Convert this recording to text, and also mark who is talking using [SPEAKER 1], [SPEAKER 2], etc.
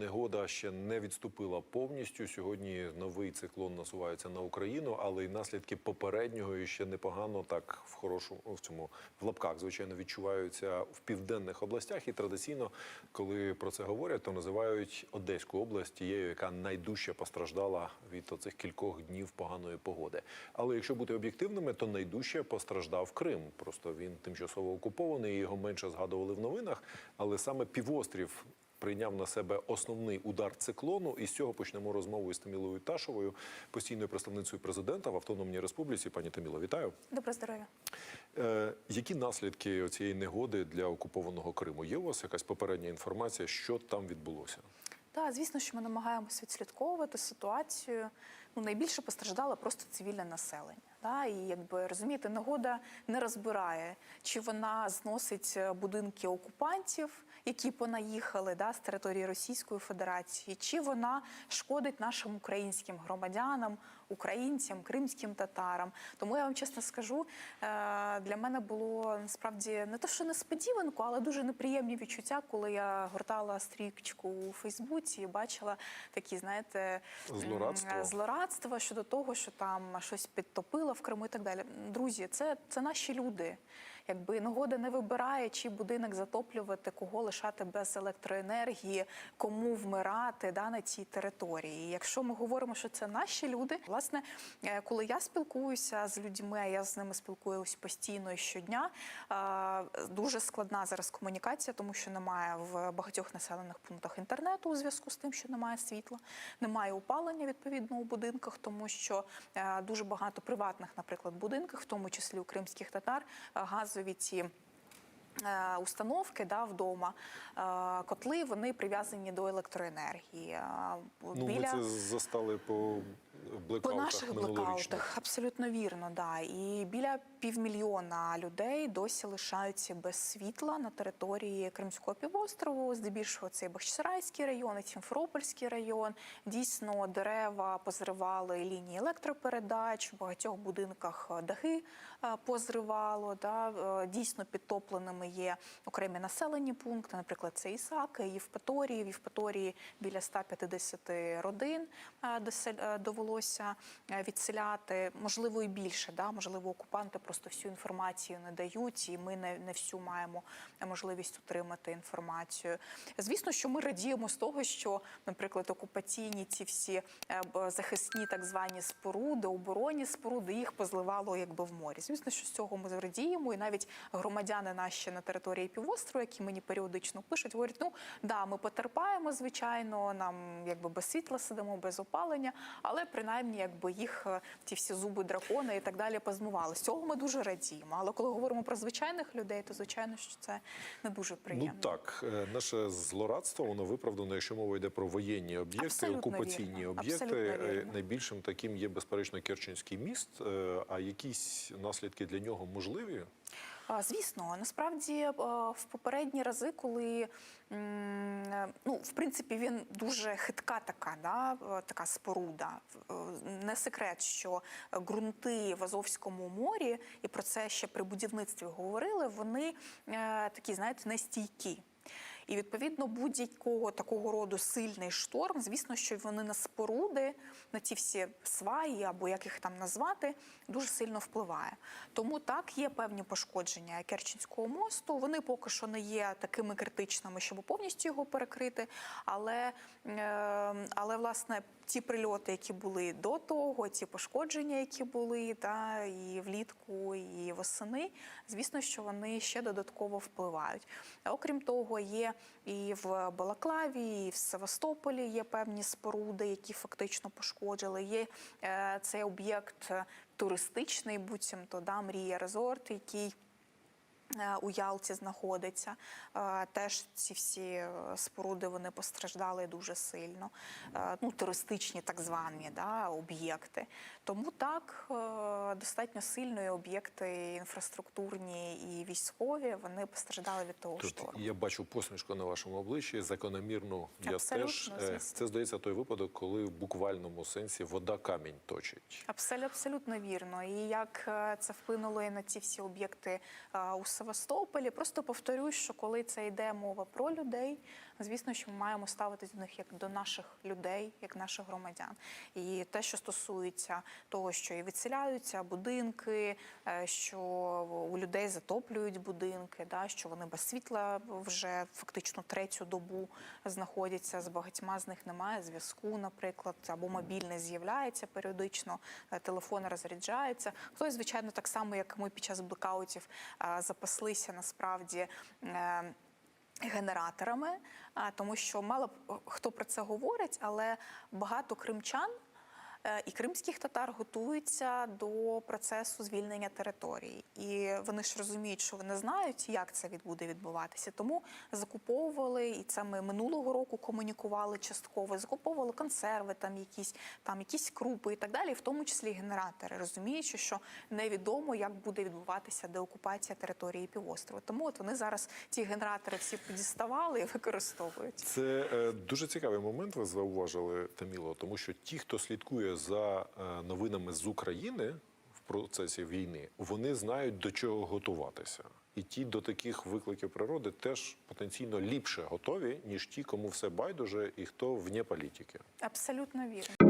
[SPEAKER 1] Негода ще не відступила повністю. Сьогодні новий циклон насувається на Україну, але й наслідки попереднього ще непогано так в хорошому в цьому в лапках, звичайно, відчуваються в південних областях. І традиційно, коли про це говорять, то називають Одеську область тією, яка найдужче постраждала від оцих кількох днів поганої погоди. Але якщо бути об'єктивними, то найдужче постраждав Крим. Просто він тимчасово окупований, його менше згадували в новинах. Але саме півострів прийняв на себе основний удар циклону. І з цього почнемо розмову із Тамілою Ташовою, постійною представницею президента в Автономній Республіці. Пані Таміло, вітаю.
[SPEAKER 2] Добре здоров'я.
[SPEAKER 1] Е, які наслідки цієї негоди для окупованого Криму? Є у вас якась попередня інформація, що там відбулося?
[SPEAKER 2] Так, звісно, що ми намагаємося відслідковувати ситуацію. Ну, найбільше постраждало просто цивільне населення. Да? І якби розумієте, негода не розбирає, чи вона зносить е, будинки окупантів, які понаїхали да, з території Російської Федерації, чи вона шкодить нашим українським громадянам, українцям, кримським татарам. Тому я вам чесно скажу, е, для мене було насправді не те, що несподіванку, але дуже неприємні відчуття, коли я гортала стрічку у Фейсбуці і бачила такі, знаєте,
[SPEAKER 1] Злорадство.
[SPEAKER 2] злорадство щодо того, що там щось підтопило в Криму і так далі. Друзі, це, це наші люди. Якби нагода не вибирає, чи будинок затоплювати, кого лишати без електроенергії, кому вмирати да, на цій території. Якщо ми говоримо, що це наші люди, власне, е, коли я спілкуюся з людьми, я з ними спілкуюсь постійно і щодня. е, Дуже складна зараз комунікація, тому що немає в багатьох населених пунктах інтернету у зв'язку з тим, що немає світла, немає опалення відповідно у будинках, тому що е, дуже багато приватних, наприклад, будинках, в тому числі у кримських татар, е, газові ці. е, Установки да, вдома, е, котли вони прив'язані до електроенергії.
[SPEAKER 1] Ну, Біля... ми це застали по блекаутах
[SPEAKER 2] по наших блекаутах, абсолютно вірно, да. І біля півмільйона людей досі лишаються без світла на території Кримського півострову. Здебільшого це Бахчисарайський район, і Сімферопольський район. Дійсно, дерева позривали лінії електропередач, в багатьох будинках е, дахи е, позривало. Да. Е, Дійсно підтопленими є окремі населені пункти, наприклад, це Ісаки, Євпаторії. В Євпаторії біля 150 родин е, довелося е, відселяти, можливо, і більше. Да? Можливо, окупанти просто всю інформацію не дають, і ми не, не всю маємо можливість отримати інформацію. Звісно, що ми радіємо з того, що, наприклад, окупаційні ці всі е, захисні так звані споруди, оборонні споруди, їх позливало якби в морі. Звісно, що з цього ми радіємо, і навіть громадяни наші на території півострову, які мені періодично пишуть, говорять: ну да, ми потерпаємо, звичайно, нам якби без світла сидимо, без опалення, але принаймні, якби їх е, ті всі зуби дракона і так далі позмивали. З цього ми дуже радіємо. Але коли говоримо про звичайних людей, то звичайно, що це не дуже приємно.
[SPEAKER 1] Ну так, е, наше злорадство воно виправдано, якщо мова йде про воєнні об'єкти,
[SPEAKER 2] Абсолютно
[SPEAKER 1] окупаційні
[SPEAKER 2] вірно.
[SPEAKER 1] об'єкти.
[SPEAKER 2] Абсолютно
[SPEAKER 1] Е. Найбільшим таким є безперечно Керченський міст. А якісь наслідки для нього можливі?
[SPEAKER 2] Звісно, насправді в попередні рази, коли ну в принципі він дуже хитка, така да е, така споруда. Е, Не секрет, що ґрунти в Азовському морі, і про це ще при будівництві говорили. Вони е, такі, знаєте, нестійкі. І відповідно будь-якого такого роду сильний шторм, звісно, що вони на споруди, на ті всі сваї або як їх там назвати, дуже сильно впливає. Тому так є певні пошкодження Керченського мосту. Вони поки що не є такими критичними, щоб повністю його перекрити. Але, е, але власне ті прильоти, які були до того, ті пошкодження, які були, та і влітку, і восени, звісно, що вони ще додатково впливають. Окрім того, є і в Балаклаві, і в Севастополі є певні споруди, які фактично пошкоджили. Є е, цей об'єкт туристичний, буцімто да, мрія резорт, який у Ялті знаходиться. Е, Теж ці всі е, споруди вони постраждали дуже сильно. Е, Ну, туристичні так звані да, об'єкти. Тому так е, достатньо сильно і об'єкти інфраструктурні і військові вони постраждали від того
[SPEAKER 1] Тут
[SPEAKER 2] шторму.
[SPEAKER 1] я бачу посмішку на вашому обличчі. Закономірно я
[SPEAKER 2] Абсолютно,
[SPEAKER 1] теж Е,
[SPEAKER 2] звісно.
[SPEAKER 1] це здається той випадок, коли в буквальному сенсі вода камінь точить.
[SPEAKER 2] Абсолютно, абсолютно вірно. І як е, це вплинуло і на ці всі об'єкти е, у Севастополі. Просто повторюсь, що коли це йде мова про людей, звісно, що ми маємо ставитись до них як до наших людей, як наших громадян. І те, що стосується того, що і відселяються будинки, е, що у людей затоплюють будинки, да, що вони без світла вже фактично третю добу знаходяться. З багатьма з них немає зв'язку, наприклад, або мобільне з'являється періодично, е, телефони розряджаються. Хтось, звичайно, так само, як ми під час блекаутів е, запаслися насправді. е, Генераторами, тому що мало е, хто про це говорить, але багато кримчан і кримських татар готуються до процесу звільнення території, і вони ж розуміють, що вони знають, як це буде відбуватися. Тому закуповували, і це ми минулого року комунікували частково. Закуповували консерви, там якісь там якісь крупи і так далі, в тому числі генератори, розуміючи, що невідомо, як буде відбуватися деокупація території півострова. Тому от вони зараз ті генератори всі подіставали і використовують.
[SPEAKER 1] Це е, дуже цікавий момент. Ви зауважили, Таміло, тому що ті, хто слідкує за е, новинами з України в процесі війни, вони знають до чого готуватися. І ті до таких викликів природи теж потенційно ліпше готові, ніж ті, кому все байдуже і хто вне політики.
[SPEAKER 2] Абсолютно вірно.